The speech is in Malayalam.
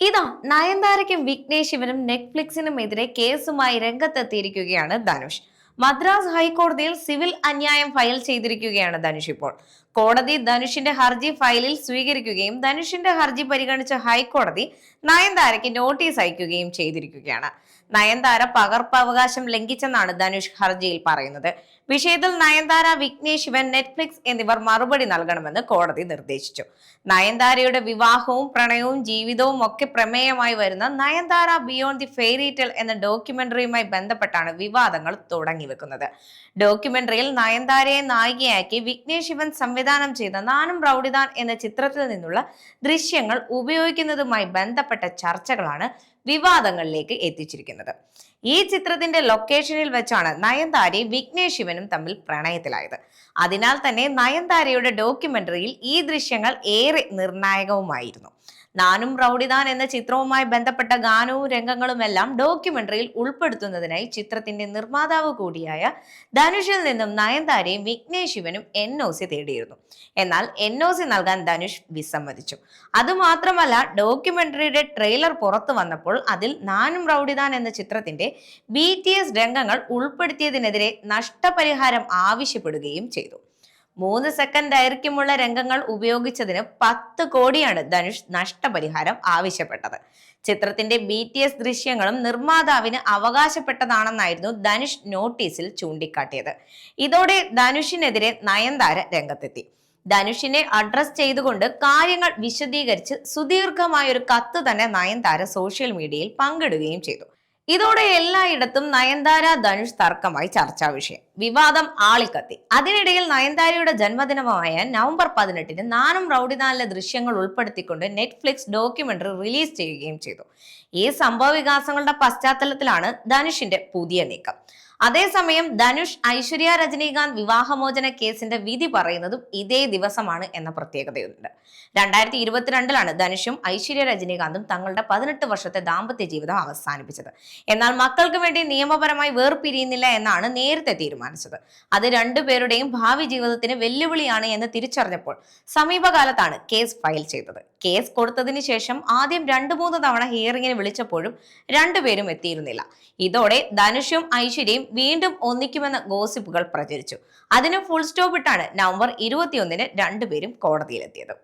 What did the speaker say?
ഇതാ നയൻതാരയ്ക്കും വിഘ്നേഷ് ശിവനും നെറ്റ്ഫ്ലിക്സിനും എതിരെ കേസുമായി രംഗത്തെത്തിയിരിക്കുകയാണ് ധനുഷ്. മദ്രാസ് ഹൈക്കോടതിയിൽ സിവിൽ അന്യായം ഫയൽ ചെയ്തിരിക്കുകയാണ് ധനുഷ് ഇപ്പോൾ. കോടതി ധനുഷിന്റെ ഹർജി ഫയലിൽ സ്വീകരിക്കുകയും ധനുഷിന്റെ ഹർജി പരിഗണിച്ച ഹൈക്കോടതി നയൻതാരയ്ക്ക് നോട്ടീസ് അയക്കുകയും ചെയ്തിരിക്കുകയാണ്. നയൻതാര പകർപ്പവകാശം ലംഘിച്ചെന്നാണ് ധനുഷ് ഹർജിയിൽ പറയുന്നത്. വിഷയത്തിൽ നയൻതാര വിഘ്നേഷ് ശിവൻ നെറ്റ്ഫ്ലിക്സ് എന്നിവർ മറുപടി നൽകണമെന്ന് കോടതി നിർദ്ദേശിച്ചു. നയൻതാരയുടെ വിവാഹവും പ്രണയവും ജീവിതവും ഒക്കെ പ്രമേയമായി വരുന്ന നയൻതാര ബിയോണ്ട് ദി ഫെയറിറ്റൽ എന്ന ഡോക്യുമെന്ററിയുമായി ബന്ധപ്പെട്ടാണ് വിവാദങ്ങൾ തുടങ്ങി തുടങ്ങിവെക്കുന്നത്. ഡോക്യുമെന്ററിയിൽ നയൻതാരയെ നായികയാക്കി വിഘ്നേഷ് ശിവൻ സംവിധാനം ചെയ്ത നാനും റൌഡിദാൻ എന്ന ചിത്രത്തിൽ നിന്നുള്ള ദൃശ്യങ്ങൾ ഉപയോഗിക്കുന്നതുമായി ബന്ധപ്പെട്ട ചർച്ചകളാണ് വിവാദങ്ങളിലേക്ക് എത്തിച്ചിരിക്കുന്നത്. ഈ ചിത്രത്തിന്റെ ലൊക്കേഷനിൽ വെച്ചാണ് നയൻതാരയും വിഘ്നേഷ് ശിവനും തമ്മിൽ പ്രണയത്തിലായത്. അതിനാൽ തന്നെ നയൻതാരയുടെ ഡോക്യുമെന്ററിയിൽ ഈ ദൃശ്യങ്ങൾ ഏറെ നിർണായകവുമായിരുന്നു. നാനും റൌഡിദാൻ എന്ന ചിത്രവുമായി ബന്ധപ്പെട്ട ഗാനവും രംഗങ്ങളുമെല്ലാം ഡോക്യുമെന്ററിയിൽ ഉൾപ്പെടുത്തുന്നതിനായി ചിത്രത്തിന്റെ നിർമ്മാതാവ് കൂടിയായ ധനുഷിൽ നിന്നും നയൻതാരയും വിഘ്നേഷ് ശിവനും എൻ ഒ സി തേടിയിരുന്നു. എന്നാൽ എൻ ഒ സി നൽകാൻ ധനുഷ് വിസമ്മതിച്ചു. അതുമാത്രമല്ല ഡോക്യുമെന്ററിയുടെ ട്രെയിലർ പുറത്തു വന്നപ്പോൾ അതിൽ നാനും റൌഡിദാൻ എന്ന ചിത്രത്തിന്റെ ബി രംഗങ്ങൾ ഉൾപ്പെടുത്തിയതിനെതിരെ നഷ്ടപരിഹാരം ആവശ്യപ്പെടുകയും ചെയ്തു. മൂന്ന് സെക്കൻഡ് ദൈർഘ്യമുള്ള രംഗങ്ങൾ ഉപയോഗിച്ചതിന് പത്ത് കോടിയാണ് ധനുഷ് നഷ്ടപരിഹാരം ആവശ്യപ്പെട്ടത്. ചിത്രത്തിന്റെ ബി ടി എസ് ദൃശ്യങ്ങളും നിർമ്മാതാവിന് അവകാശപ്പെട്ടതാണെന്നായിരുന്നു ധനുഷ് നോട്ടീസിൽ ചൂണ്ടിക്കാട്ടിയത്. ഇതോടെ ധനുഷിനെതിരെ നയൻതാര രംഗത്തെത്തി. ധനുഷിനെ അഡ്രസ് ചെയ്തുകൊണ്ട് കാര്യങ്ങൾ വിശദീകരിച്ച് സുദീർഘമായ ഒരു കത്ത് തന്നെ നയൻതാര സോഷ്യൽ മീഡിയയിൽ പങ്കിടുകയും ചെയ്തു. ഇതോടെ എല്ലായിടത്തും നയൻതാര ധനുഷ് തർക്കമായി ചർച്ചാ വിഷയം. വിവാദം ആളിക്കത്തി. അതിനിടയിൽ നയൻതാരയുടെ ജന്മദിനമായ നവംബർ പതിനെട്ടിന് നാനും റൌഡിനാലിലെ ദൃശ്യങ്ങൾ ഉൾപ്പെടുത്തിക്കൊണ്ട് നെറ്റ്ഫ്ലിക്സ് ഡോക്യുമെന്ററി റിലീസ് ചെയ്യുകയും ചെയ്തു. ഈ സംഭവ വികാസങ്ങളുടെ പശ്ചാത്തലത്തിലാണ് ധനുഷിന്റെ പുതിയ നീക്കം. അതേസമയം ധനുഷ് ഐശ്വര്യ രജനീകാന്ത് വിവാഹമോചന കേസിന്റെ വിധി പറയുന്നതും ഇതേ ദിവസമാണ് എന്ന പ്രത്യേകതയുണ്ട്. രണ്ടായിരത്തി ഇരുപത്തിരണ്ടിലാണ് ധനുഷും ഐശ്വര്യ രജനീകാന്തും തങ്ങളുടെ പതിനെട്ട് വർഷത്തെ ദാമ്പത്യ ജീവിതം അവസാനിപ്പിച്ചത്. എന്നാൽ മക്കൾക്ക് വേണ്ടി നിയമപരമായി വേർപിരിയുന്നില്ല എന്നാണ് നേരത്തെ തീരുമാനിച്ചത്. അത് രണ്ടുപേരുടെയും ഭാവി ജീവിതത്തിന് വെല്ലുവിളിയാണ് എന്ന് തിരിച്ചറിഞ്ഞപ്പോൾ സമീപകാലത്താണ് കേസ് ഫയൽ ചെയ്തത്. കേസ് കൊടുത്തതിന് ശേഷം ആദ്യം രണ്ടു മൂന്ന് തവണ ഹിയറിംഗിന് വിളിച്ചപ്പോഴും രണ്ടുപേരും എത്തിയിരുന്നില്ല. ഇതോടെ ധനുഷും ഐശ്വര്യയും വീണ്ടും ഒന്നിക്കുമെന്ന ഗോസിപ്പുകൾ പ്രചരിച്ചു. അതിന് ഫുൾ സ്റ്റോപ്പ് ഇട്ടാണ് നവംബർ ഇരുപത്തിയൊന്നിന് രണ്ടുപേരും കോടതിയിലെത്തിയത്.